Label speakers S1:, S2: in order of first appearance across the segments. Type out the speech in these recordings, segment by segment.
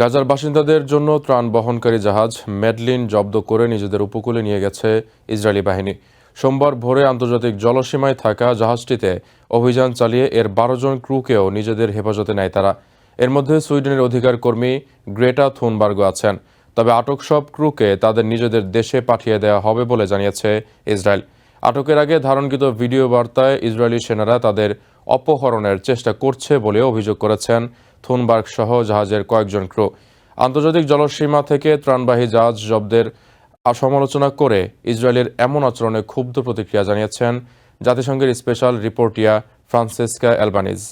S1: গাজার বাসিন্দাদের জন্য ত্রাণ বহনকারী জাহাজ মেডলিন জব্দ করে নিজেদের উপকূলে নিয়ে গেছে ইসরায়েলি বাহিনী। সোমবার ভোরে আন্তর্জাতিক জলসীমায় থাকা জাহাজটিতে অভিযান চালিয়ে এর বারো জন ক্রুকেও নিজেদের হেফাজতে নেয় তারা। এর মধ্যে সুইডেনের অধিকার কর্মী গ্রেটা থুনবার্গ আছেন। তবে আটক সব ক্রুকে তাদের নিজেদের দেশে পাঠিয়ে দেওয়া হবে বলে জানিয়েছে ইসরায়েল। আটকের আগে ধারণকৃত ভিডিও বার্তায় ইসরায়েলি সেনারা তাদের অপহরণের চেষ্টা করছে বলে অভিযোগ করেছেন থুনবার্গ সহ জাহাজের কয়েকজন ক্রু। আন্তর্জাতিক জলসীমা থেকে ত্রাণবাহী জাহাজ জব্দের সমালোচনা করে ইসরায়েলের এমন আচরণে ক্ষুব্ধ প্রতিক্রিয়া জানিয়েছেন জাতিসংঘের স্পেশাল রিপোর্টিয়া ফ্রান্সেসকা অ্যালবানিজ।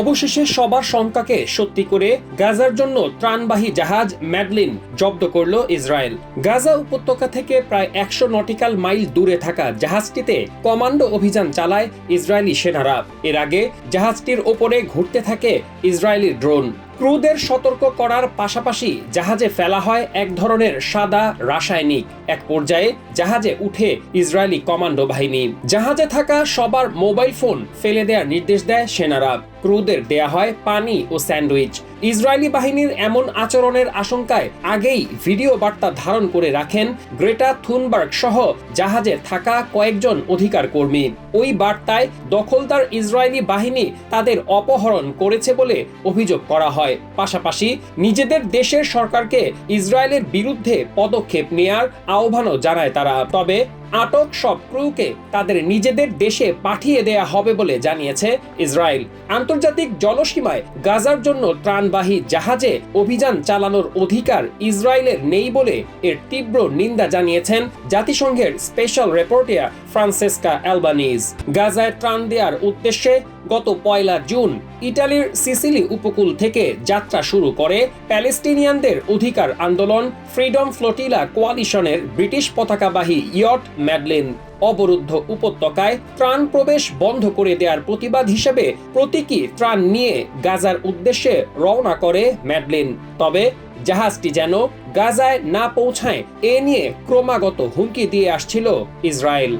S2: অবশেষে সবার শঙ্কাকে সত্যি করে গাজার জন্য ত্রাণবাহী জাহাজ ম্যাডলিন জব্দ করল ইসরায়েল। গাজা উপত্যকা থেকে প্রায় একশো নটিক্যাল মাইল দূরে থাকা জাহাজটিতে কমান্ডো অভিযান চালায় ইসরায়েলি সেনারা। এর আগে জাহাজটির ওপরে ঘুরতে থাকে ইসরায়েলি ড্রোন। ক্রুদের সতর্ক করার পাশাপাশি জাহাজে ফেলা হয় এক ধরনের সাদা রাসায়নিক। এক পর্যায়ে জাহাজে উঠে ইসরায়েলি কমান্ডো বাহিনী। জাহাজে থাকা সবার মোবাইল ফোন ফেলে দেওয়ার নির্দেশ দেয় সেনারা। ক্রুদের দেয়া হয় পানি ও স্যান্ডউইচ। ইসরায়েলি বাহিনীর এমন আচরণের আশঙ্কায় আগেই ভিডিও বার্তা ধারণ করে রাখেন গ্রেটা থুনবার্গ সহ জাহাজে থাকা কয়েকজন অধিকার কর্মী। ওই বার্তায় দখলদার ইসরায়েলি বাহিনী তাদের অপহরণ করেছে বলে অভিযোগ করা হয়। পাশাপাশি নিজেদের দেশের সরকারকে ইসরায়েলের বিরুদ্ধে পদক্ষেপ নেয়ার আহ্বানও জানায় তারা। তবে আটক সব ক্রুকে তাদের নিজেদের দেশে পাঠিয়ে দেয়া হবে বলে জানিয়েছে ইসরায়েল। আন্তর্জাতিক জলসীমায় গাজার জন্য ত্রাণবাহী জাহাজে অভিযান চালানোর অধিকার ইসরায়েলের নেই বলে এর তীব্র নিন্দা জানিয়েছেন জাতিসংঘের স্পেশাল রিপোর্টিয়া ফ্রান্সেসকা অ্যালবানিজ। গাজায় ত্রাণ দেওয়ার উদ্দেশ্যে গত পয়লা জুন ইটালির সিসিলি উপকূল থেকে যাত্রা শুরু করে প্যালেস্টিনিয়ানদের অধিকার আন্দোলন, ফ্রিডম ফ্লোটিলা কোয়ালিশনের ব্রিটিশ পতাকাবাহী ইয়ট ম্যাডলিন অবরুদ্ধ উপত্যকায় ত্রাণ প্রবেশ বন্ধ করে দেওয়ার প্রতিবাদ হিসেবে প্রতীকী ত্রাণ নিয়ে গাজার উদ্দেশ্যে রওনা করে ম্যাডলিন। তবে জাহাজটি যেন গাজায় না পৌঁছায়, এ নিয়ে ক্রমাগত হুমকি দিয়ে আসছিল Israel.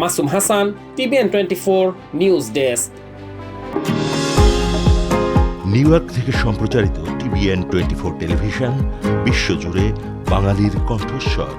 S2: Masum Hasan, TVN twenty four news desk.
S3: New York থেকে সম্প্রচারিত টিভিএন টোয়েন্টি ফোর টেলিভিশন, বিশ্বজুড়ে বাঙালির কণ্ঠস্বর।